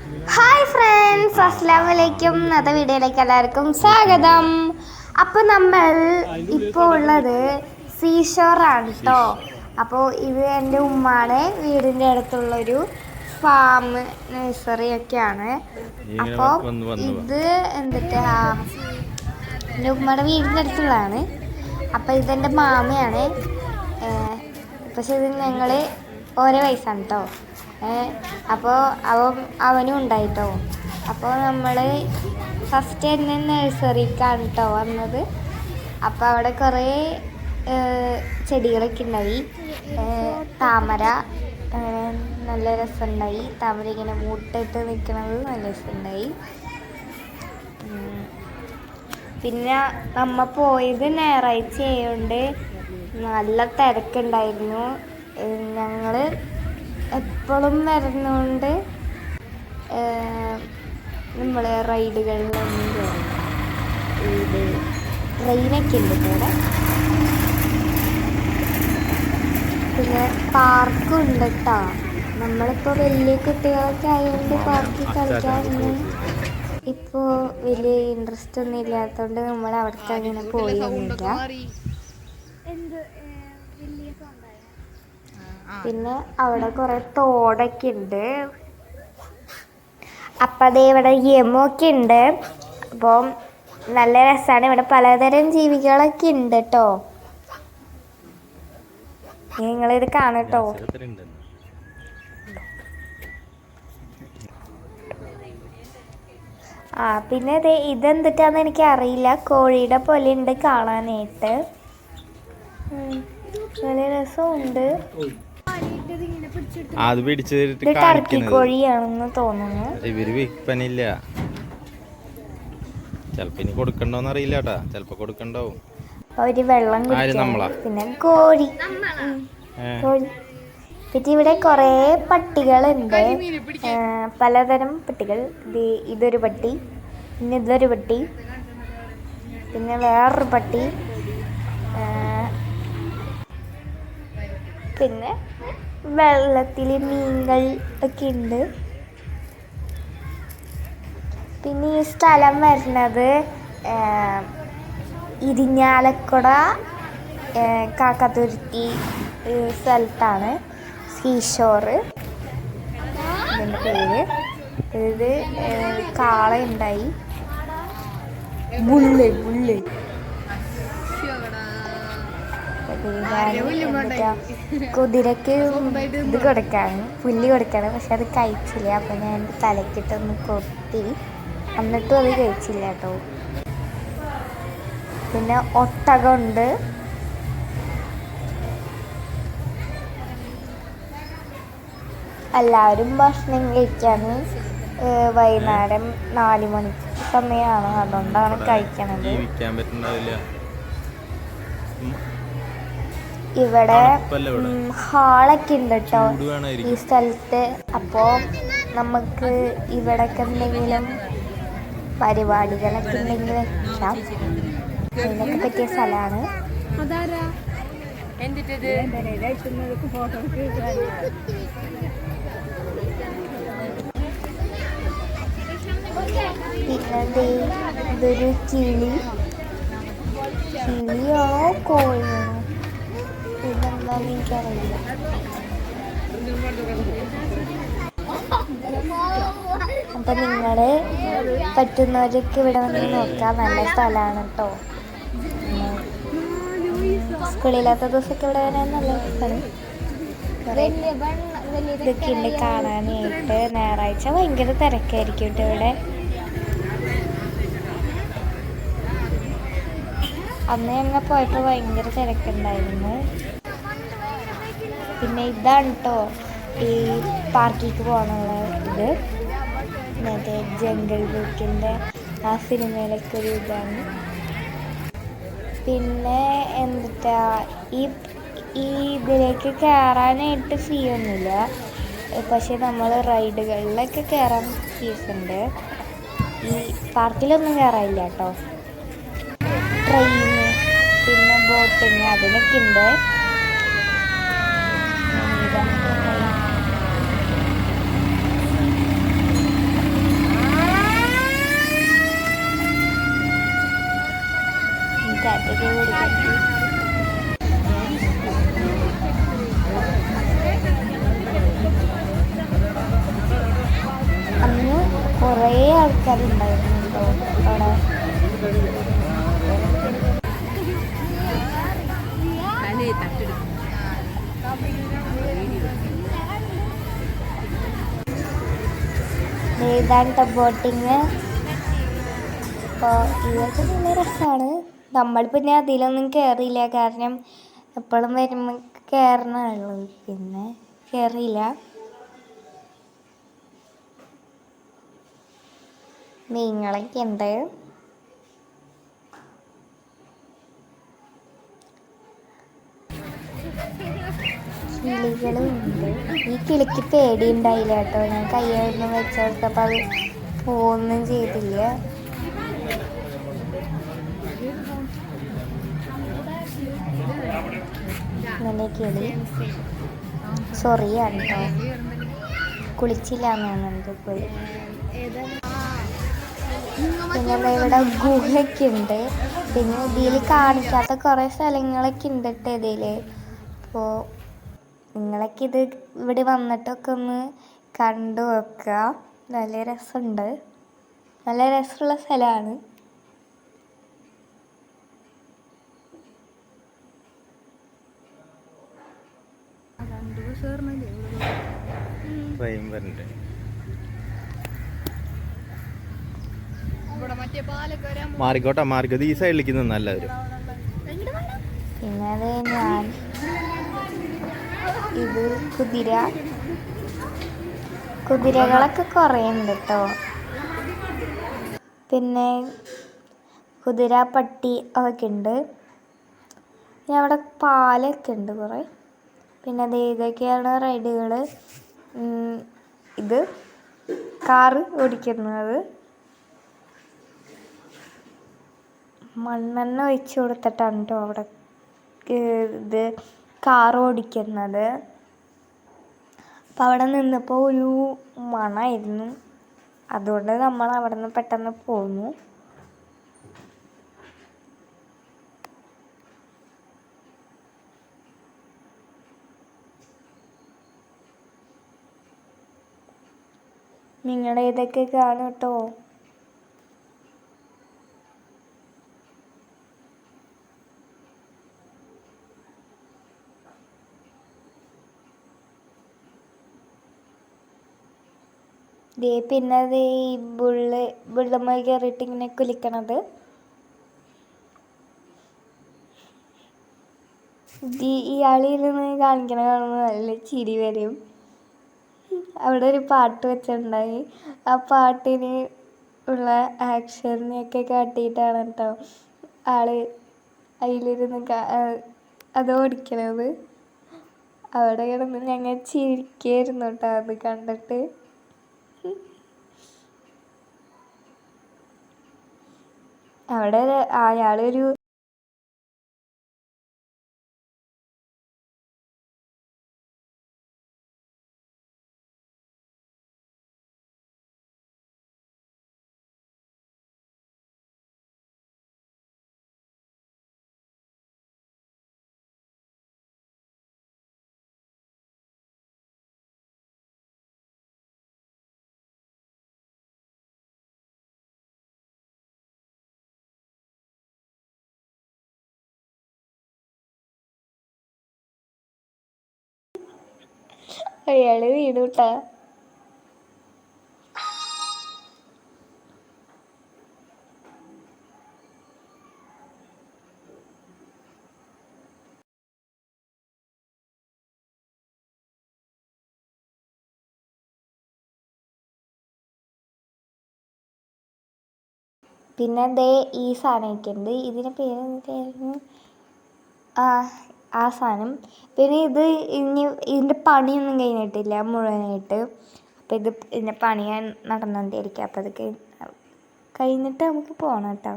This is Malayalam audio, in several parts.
ഹായ് ഫ്രണ്ട്സ് അസ്സാം വലൈക്കും ഇന്നത്തെ വീഡിയോയിലേക്ക് എല്ലാവർക്കും സ്വാഗതം. അപ്പോൾ നമ്മൾ ഇപ്പോൾ ഉള്ളത് സീഷോറാണ് കേട്ടോ അപ്പോൾ ഇത് എന്റെ ഉമ്മാടെ വീടിന്റെ അടുത്തുള്ളൊരു ഫാം നഴ്സറി ഒക്കെയാണ്. അപ്പോൾ ഇത് എന്തിട്ടാ എന്റെ ഉമ്മയുടെ വീടിന്റെ അടുത്തുള്ളതാണ്. അപ്പോൾ ഇതെന്റെ മാമയാണ്. പക്ഷേ പക്ഷെ ഇത് ഞങ്ങൾ ഓരോ വയസ്സാണ് കേട്ടോ അപ്പോൾ അവൻ അവനും ഉണ്ടായിട്ടോ. അപ്പോൾ നമ്മൾ ഫസ്റ്റ് തന്നെ നഴ്സറിക്കാണ് കേട്ടോ വന്നത്. അപ്പോൾ അവിടെ കുറേ ചെടികളൊക്കെ ഉണ്ടായി. താമര നല്ല രസമുണ്ടായി. താമര ഇങ്ങനെ മൂട്ടിട്ട് നിൽക്കുന്നത് നല്ല രസമുണ്ടായി. പിന്നെ നമ്മ പോയത് ഞായറാഴ്ച ആയതുകൊണ്ട് നല്ല തിരക്കുണ്ടായിരുന്നു. ഞങ്ങൾ എപ്പോഴും വരുന്നതുകൊണ്ട് നമ്മൾ റൈഡുകളിലൊന്നും കയറില്ല ഇത് ട്രെയിനൊക്കെ ഉണ്ട് ഇവിടെ. പിന്നെ പാർക്കും ഉണ്ട് കേട്ടോ നമ്മളിപ്പോൾ വലിയ കുട്ടികളൊക്കെ ആയതുകൊണ്ട് പാർക്കിൽ കളിക്കാറുണ്ട് ഇപ്പോൾ വലിയ ഇൻട്രസ്റ്റ് ഒന്നും ഇല്ലാത്തതുകൊണ്ട് നമ്മൾ അവിടേക്ക് അങ്ങനെ പോയൊന്നുമില്ല പിന്നെ അവിടെ കുറെ തോടൊക്കെ ഉണ്ട് അപ്പം അതേ ഇവിടെ യമൊക്കെ ഉണ്ട് അപ്പം നല്ല രസമാണ് ഇവിടെ പലതരം ജീവികളൊക്കെ ഉണ്ട് കേട്ടോ നിങ്ങളിത് കാണട്ടോ. ആ പിന്നെ ഇത് ഇതെന്തിട്ടാന്ന് എനിക്ക് അറിയില്ല കോഴിയുടെ പോലെ ഉണ്ട് കാണാനായിട്ട് നല്ല രസമുണ്ട്. അത് പിടിച്ചിട്ട് കോഴിയാണെന്ന് തോന്നുന്നു. ഇവർ വിൽപ്പനില്ല ചെലപ്പോ ഇനി കൊടുക്കണ്ടോന്ന് അറിയില്ല കേട്ടാ ചെലപ്പോ കൊടുക്കണ്ടാവും. അവർ വെള്ളം? പിന്നെ കോഴി. കോഴി. പിന്നെ ഇവിടെ കുറേ പട്ടികളുണ്ട്. ഉണ്ട് പലതരം പട്ടികൾ. ഇത് ഇതൊരു പട്ടി. പിന്നെ ഇതൊരു പട്ടി. പിന്നെ വേറൊരു പട്ടി. പിന്നെ വെള്ളത്തിൽ മീനുകൾ ഒക്കെ ഉണ്ട് പിന്നെ ഈ സ്ഥലം വരുന്നത് ഇരിഞ്ഞാലക്കുട കാക്കതുരുത്തി സ്ഥലത്താണ്. സീഷോറ് ഇതിന്റെ പേര്. ഇത് കാള ഉണ്ടായി ബുള്ള് ബുള്ള്. കുതിരക്ക് ഇത് കൊടുക്കാണ് പുല്ല് കൊടുക്കാണ് പക്ഷെ അത് കഴിച്ചില്ല. അപ്പം ഞാൻ എന്റെ തലക്കിട്ടൊന്ന് കൊത്തി എന്നിട്ടും അത് കഴിച്ചില്ല കേട്ടോ. പിന്നെ ഒട്ടകമുണ്ട്. എല്ലാവരും ഭക്ഷണം കഴിക്കാന് വൈകുന്നേരം നാല് മണി സമയമാണ്. അതുകൊണ്ടാണ് കഴിക്കണത്. ജീവിക്കാൻ ഉം, ഇവിടെ ഇവിടെ? ഹാളൊക്കെ ഉണ്ട് കേട്ടോ. ഈ സ്ഥലത്ത്. അപ്പോൾ നമുക്ക് ഇവിടൊക്കെ എന്തെങ്കിലും പരിപാടികളൊക്കെ ഉണ്ടെങ്കിൽ വെക്കാം. അതിനൊക്കെ പറ്റിയ സ്ഥലമാണ്. പിന്നെ ഇതൊരു കിളി. കിളിയോ കോഴിയാണോ ഇതെന്താന്ന് എനിക്കറിയില്ല അപ്പൊ പറ്റുന്നവരൊക്കെ ഇവിടെ വന്ന് നോക്കാം നല്ല സ്ഥലമാണ് കേട്ടോ സ്കൂളില്ലാത്ത ദിവസമൊക്കെ ഇവിടെ വരാൻ നല്ല ഇതൊക്കെ ഉണ്ട് കാണാനായിട്ട്. ഞായറാഴ്ച ഭയങ്കര തിരക്കായിരിക്കും കേട്ടോ ഇവിടെ. അന്ന് ഞങ്ങൾ പോയപ്പോൾ ഭയങ്കര തിരക്കുണ്ടായിരുന്നു. പിന്നെ ഇതാണ് കേട്ടോ ഈ പാർക്കിക്ക് പോകാനുള്ള ഇത്. മറ്റേ ജംഗിൾ ബുക്കിന്റെ ആ സിനിമയിലൊക്കെ ഒരു ഇതാണ്. പിന്നെ എന്താ ഈ ഈ ഇതിലേക്ക് കയറാനായിട്ട് ഫീ ഒന്നുമില്ല. പക്ഷെ നമ്മൾ റൈഡുകളിലൊക്കെ കയറാൻ ഫീസ് ഉണ്ട്. ഈ പാർക്കിലൊന്നും കയറാനില്ല കേട്ടോ ട്രെയിന് പിന്നെ ബോട്ടിങ് അതിനൊക്കെ ഉണ്ട്. ആൾക്കാരുണ്ടായിരുന്നു അവിടെ. ഏതാണ്ട് ബോട്ടിങ്. അപ്പോൾ ഇതൊക്കെ നല്ല രസമാണ്. നമ്മൾ പിന്നെ അതിലൊന്നും കയറിയില്ല കാരണം എപ്പോഴും വരുമ്പോൾ കയറണുള്ളൂ പിന്നെ കയറിയില്ല മീനുകളൊക്കെ ഉണ്ട് കിളികളും ഉണ്ട് ഈ കിളിക്ക് പേടിയുണ്ടായില്ല കേട്ടോ. ഞാൻ കയ്യൊന്ന് വെച്ചെടുത്തപ്പോൾ അത് പോകുന്നും ചെയ്തില്ല. നല്ല കിളി. സോറിയാണ് കേട്ടോ കുളിച്ചില്ല എന്നുണ്ട് പോയി പിന്നെ ഇവിടെ ഗുഹയൊക്കെ ഉണ്ട് പിന്നെ ഇതിൽ കാണിക്കാത്ത കുറേ സ്ഥലങ്ങളൊക്കെ ഉണ്ട് കേട്ടോ ഇതിൽ അപ്പോൾ നിങ്ങളൊക്കെ ഇത് ഇവിടെ വന്നിട്ടൊക്കെ ഒന്ന് കണ്ടു വെക്കുക നല്ല രസമുണ്ട്. നല്ല രസമുള്ള സ്ഥലമാണ്. ട്രെയിൻ വരണ്ടേ. മാറിക്കോട്ടെ മാറിക്കോട്ടെ. ഈ സൈഡിലേക്ക് നിന്നല്ല എല്ലാവരും. ഇത് കുതിര. കുതിരകളൊക്കെ കുറേ കേട്ടോ പിന്നെ കുതിര പട്ടി അതൊക്കെ ഉണ്ട്. പിന്നെ അവിടെ പാലൊക്കെ ഉണ്ട് കുറേ. പിന്നെ അത് ഇതൊക്കെയാണ് റൈഡുകൾ ഇത് കാറ് ഓടിക്കുന്നത്. മണ്ണെണ്ണ ഒഴിച്ച് കൊടുത്തിട്ടാണ് കേട്ടോ അവിടെ ഇത് കാർ ഓടിക്കുന്നത്. അപ്പം അവിടെ നിന്നപ്പോൾ ഒരു മണമായിരുന്നു അതുകൊണ്ട് നമ്മൾ അവിടെ നിന്ന് പെട്ടെന്ന് പോന്നു. നിങ്ങളുടെ ഇതൊക്കെ കാണും കേട്ടോ ദേ പിന്നെ അത് ഈ ബുള്ള് ബുള്ളമ്മ കയറിയിട്ട് ഇങ്ങനെ കുലിക്കണത്. ഇയാളിരുന്ന് കാണിക്കണ കാണുമ്പോൾ നല്ല ചിരി വരും. അവിടെ ഒരു പാട്ട് വെച്ചിട്ടുണ്ടായി. ആ പാട്ടിന് ഉള്ള ആക്ഷനെയൊക്കെ കാട്ടിയിട്ടാണ് കേട്ടോ ആൾ അതിലിരുന്ന് അത് ഓടിക്കണത്. അവിടെ കിടന്ന് ഞങ്ങൾ ചിരിക്കായിരുന്നു കേട്ടോ അത് കണ്ടിട്ട്. അവിടെ അയാളൊരു അയാൾ വീണു കേട്ടാ പിന്നെ ദേ ഈ സാധനമൊക്കെ ഉണ്ട് ഇതിന് പേര് ആ ആ സാധനം. പിന്നെ ഇത് ഇനി ഇതിന്റെ പണിയൊന്നും കഴിഞ്ഞിട്ടില്ല മുഴുവനായിട്ട്. അപ്പോൾ ഇത് ഇതിന്റെ പണി നടന്നുകൊണ്ടിരിക്കുക അപ്പോൾ അത് കഴി കഴിഞ്ഞിട്ട് നമുക്ക് പോകണം കേട്ടോ.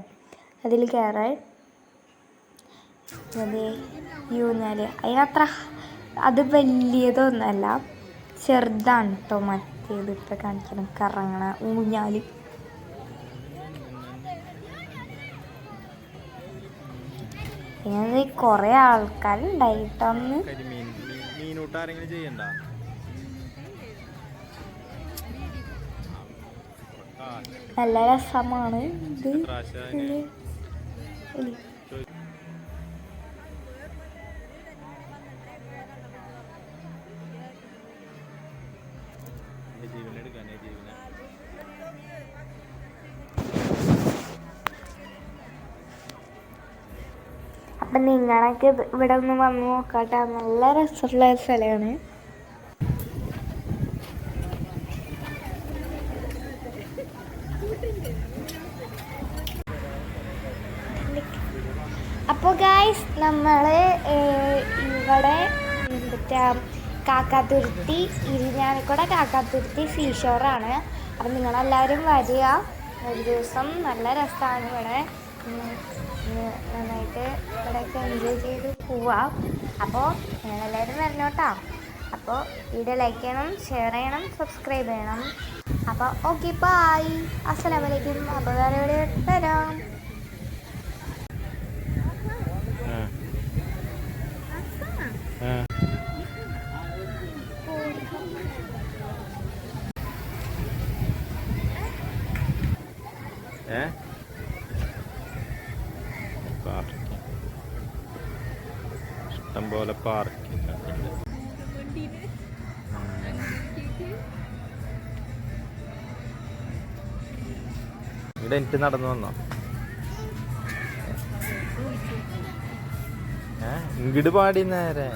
അതിൽ കയറാൻ അതെ യൂഞ്ഞാൽ അതിനത്ര അത് വലിയതൊന്നുമല്ല ചെറുതാണ് കേട്ടോ മറ്റേത്. ഇപ്പം കാണിക്കണം കറങ്ങണ ഊഞ്ഞാൽ. പിന്നെ കുറെ ആൾക്കാരുണ്ടായിട്ടൊന്ന് നല്ല രസമാണ് ഇത്. നിങ്ങളൊക്കെ ഇവിടെ ഒന്ന് വന്ന് നോക്കാട്ടെ. നല്ല രസമുള്ള ഒരു സ്ഥലമാണ് അപ്പോൾ ഗായ്സ് നമ്മൾ ഇവിടെ മറ്റേ കാക്കാത്തുരുത്തി ഇരിഞ്ഞാലക്കുട കാക്കാത്തുരുത്തി സീഷോറാണ് അപ്പം നിങ്ങളെല്ലാവരും വരിക. ഒരു ദിവസം നല്ല രസമാണ് ഇവിടെ. നന്നായിട്ട് ഇവിടെയൊക്കെ എൻജോയ് ചെയ്ത് പോവാം. അപ്പോൾ നിങ്ങളെല്ലാവരും വരണോട്ടോ. അപ്പോൾ വീഡിയോ ലൈക്ക് ചെയ്യണം ഷെയർ ചെയ്യണം സബ്സ്ക്രൈബ് ചെയ്യണം. അപ്പോൾ ഓക്കെ ബായ് അസ്സലാമലൈക്കും അപ്പോൾ വേറെ എവിടെ തരാം പാർക്കിംഗ് ഇഷ്ടം പോലെ പാർക്കിംഗ് ഇവിടെ എനിക്ക് നടന്നു വന്നോ? ഏ ഇങ്ങട് പാടി നേരെ.